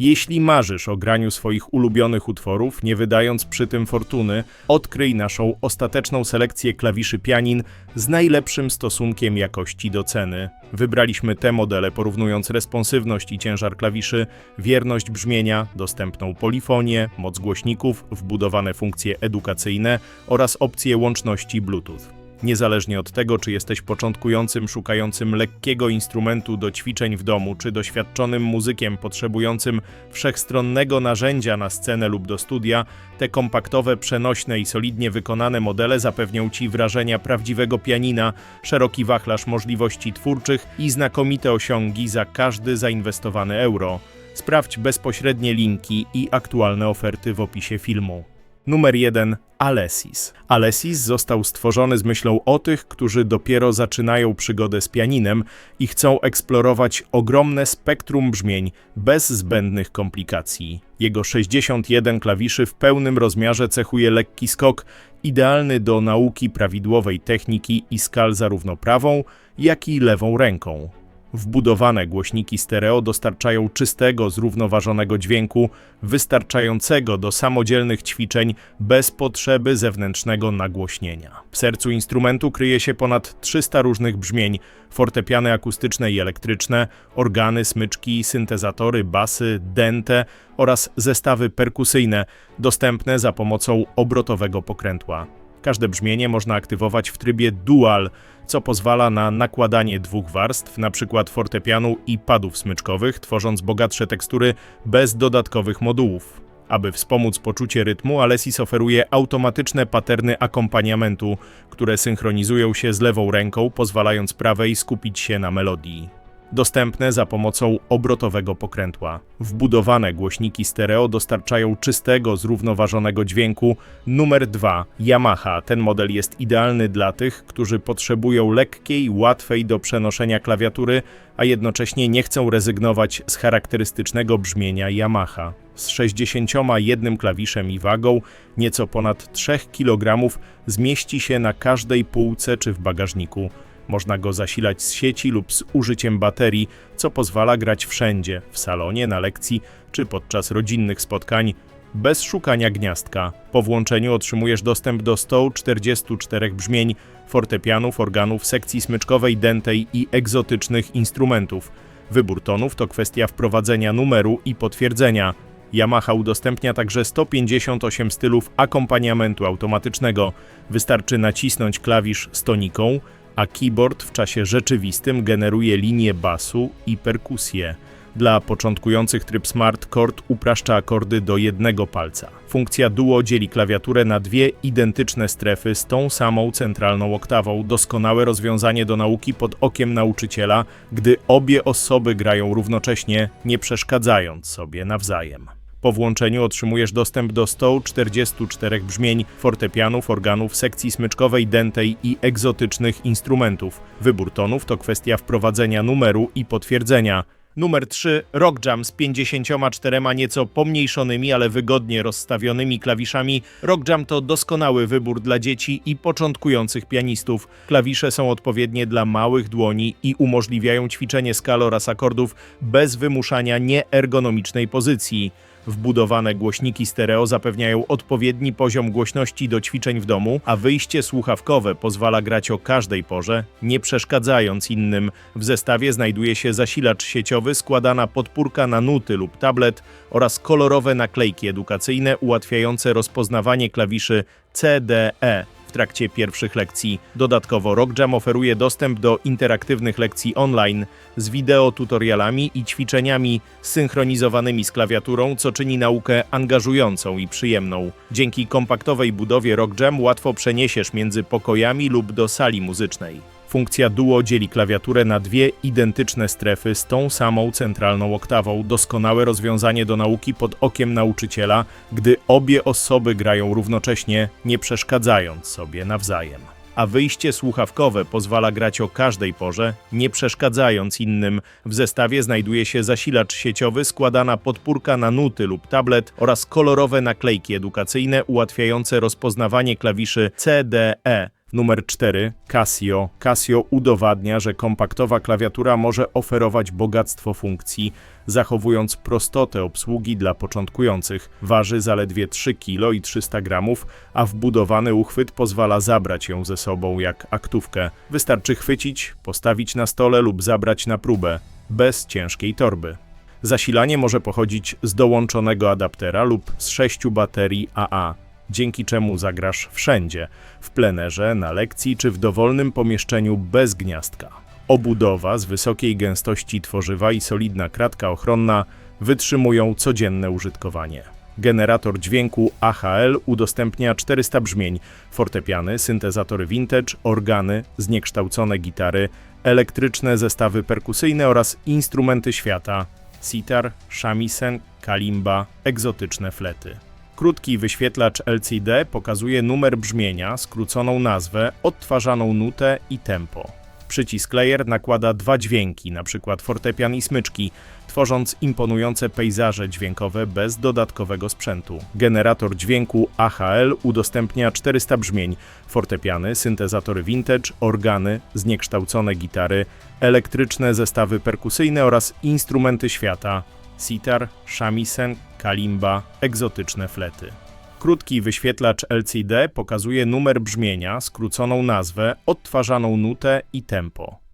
Jeśli marzysz o graniu swoich ulubionych utworów, nie wydając przy tym fortuny, odkryj naszą ostateczną selekcję klawiszy pianin z najlepszym stosunkiem jakości do ceny. Wybraliśmy te modele porównując responsywność i ciężar klawiszy, wierność brzmienia, dostępną polifonię, moc głośników, wbudowane funkcje edukacyjne oraz opcje łączności Bluetooth. Niezależnie od tego, czy jesteś początkującym szukającym lekkiego instrumentu do ćwiczeń w domu, czy doświadczonym muzykiem potrzebującym wszechstronnego narzędzia na scenę lub do studia, te kompaktowe, przenośne i solidnie wykonane modele zapewnią Ci wrażenia prawdziwego pianina, szeroki wachlarz możliwości twórczych i znakomite osiągi za każdy zainwestowany euro. Sprawdź bezpośrednie linki i aktualne oferty w opisie filmu. Numer 1. Alesis. Alesis został stworzony z myślą o tych, którzy dopiero zaczynają przygodę z pianinem i chcą eksplorować ogromne spektrum brzmień bez zbędnych komplikacji. Jego 61 klawiszy w pełnym rozmiarze cechuje lekki skok, idealny do nauki prawidłowej techniki i skal zarówno prawą, jak i lewą ręką. Wbudowane głośniki stereo dostarczają czystego, zrównoważonego dźwięku, wystarczającego do samodzielnych ćwiczeń bez potrzeby zewnętrznego nagłośnienia. W sercu instrumentu kryje się ponad 300 różnych brzmień, fortepiany akustyczne i elektryczne, organy, smyczki, syntezatory, basy, dente oraz zestawy perkusyjne, dostępne za pomocą obrotowego pokrętła. Każde brzmienie można aktywować w trybie dual, co pozwala na nakładanie dwóch warstw, np. fortepianu i padów smyczkowych, tworząc bogatsze tekstury bez dodatkowych modułów. Aby wspomóc poczucie rytmu, Alesis oferuje automatyczne paterny akompaniamentu, które synchronizują się z lewą ręką, pozwalając prawej skupić się na melodii dostępne za pomocą obrotowego pokrętła. Wbudowane głośniki stereo dostarczają czystego, zrównoważonego dźwięku. Numer 2. Yamaha. Ten model jest idealny dla tych, którzy potrzebują lekkiej, łatwej do przenoszenia klawiatury, a jednocześnie nie chcą rezygnować z charakterystycznego brzmienia Yamaha. Z 61 klawiszem i wagą, nieco ponad 3 kg, zmieści się na każdej półce czy w bagażniku. Można go zasilać z sieci lub z użyciem baterii, co pozwala grać wszędzie w salonie, na lekcji czy podczas rodzinnych spotkań bez szukania gniazdka. Po włączeniu otrzymujesz dostęp do 144 brzmień, fortepianów, organów, sekcji smyczkowej, dentej i egzotycznych instrumentów. Wybór tonów to kwestia wprowadzenia numeru i potwierdzenia. Yamaha udostępnia także 158 stylów akompaniamentu automatycznego. Wystarczy nacisnąć klawisz z toniką, a keyboard w czasie rzeczywistym generuje linię basu i perkusję. Dla początkujących tryb Smart Chord upraszcza akordy do jednego palca. Funkcja Duo dzieli klawiaturę na dwie identyczne strefy z tą samą centralną oktawą. Doskonałe rozwiązanie do nauki pod okiem nauczyciela, gdy obie osoby grają równocześnie, nie przeszkadzając sobie nawzajem. Po włączeniu otrzymujesz dostęp do 144 brzmień, fortepianów, organów, sekcji smyczkowej, dentej i egzotycznych instrumentów. Wybór tonów to kwestia wprowadzenia numeru i potwierdzenia. Numer 3. Rock Jam z 54 nieco pomniejszonymi, ale wygodnie rozstawionymi klawiszami. Rock Jam to doskonały wybór dla dzieci i początkujących pianistów. Klawisze są odpowiednie dla małych dłoni i umożliwiają ćwiczenie skal oraz akordów bez wymuszania nieergonomicznej pozycji. Wbudowane głośniki stereo zapewniają odpowiedni poziom głośności do ćwiczeń w domu, a wyjście słuchawkowe pozwala grać o każdej porze, nie przeszkadzając innym. W zestawie znajduje się zasilacz sieciowy, składana podpórka na nuty lub tablet oraz kolorowe naklejki edukacyjne ułatwiające rozpoznawanie klawiszy C, D, E w trakcie pierwszych lekcji. Dodatkowo RockJam oferuje dostęp do interaktywnych lekcji online z wideo tutorialami i ćwiczeniami synchronizowanymi z klawiaturą, co czyni naukę angażującą i przyjemną. Dzięki kompaktowej budowie RockJam łatwo przeniesiesz między pokojami lub do sali muzycznej. Funkcja Duo dzieli klawiaturę na dwie identyczne strefy z tą samą centralną oktawą. Doskonałe rozwiązanie do nauki pod okiem nauczyciela, gdy obie osoby grają równocześnie, nie przeszkadzając sobie nawzajem. A wyjście słuchawkowe pozwala grać o każdej porze, nie przeszkadzając innym. W zestawie znajduje się zasilacz sieciowy, składana podpórka na nuty lub tablet oraz kolorowe naklejki edukacyjne ułatwiające rozpoznawanie klawiszy C, D, E Numer 4. Casio. Casio udowadnia, że kompaktowa klawiatura może oferować bogactwo funkcji, zachowując prostotę obsługi dla początkujących. Waży zaledwie 3 kg i 300 gramów, a wbudowany uchwyt pozwala zabrać ją ze sobą jak aktówkę. Wystarczy chwycić, postawić na stole lub zabrać na próbę, bez ciężkiej torby. Zasilanie może pochodzić z dołączonego adaptera lub z sześciu baterii AA, dzięki czemu zagrasz wszędzie w plenerze, na lekcji czy w dowolnym pomieszczeniu bez gniazdka. Obudowa z wysokiej gęstości tworzywa i solidna kratka ochronna wytrzymują codzienne użytkowanie. Generator dźwięku AHL udostępnia 400 brzmień, fortepiany, syntezatory vintage, organy, zniekształcone gitary, elektryczne zestawy perkusyjne oraz instrumenty świata, sitar, shamisen, kalimba, egzotyczne flety. Krótki wyświetlacz LCD pokazuje numer brzmienia, skróconą nazwę, odtwarzaną nutę i tempo. Przycisk layer nakłada dwa dźwięki, np. fortepian i smyczki, tworząc imponujące pejzaże dźwiękowe bez dodatkowego sprzętu. Generator dźwięku AHL udostępnia 400 brzmień, fortepiany, syntezatory vintage, organy, zniekształcone gitary, elektryczne zestawy perkusyjne oraz instrumenty świata, sitar, shamisen, kalimba, egzotyczne flety. Krótki wyświetlacz LCD pokazuje numer brzmienia, skróconą nazwę, odtwarzaną nutę i tempo.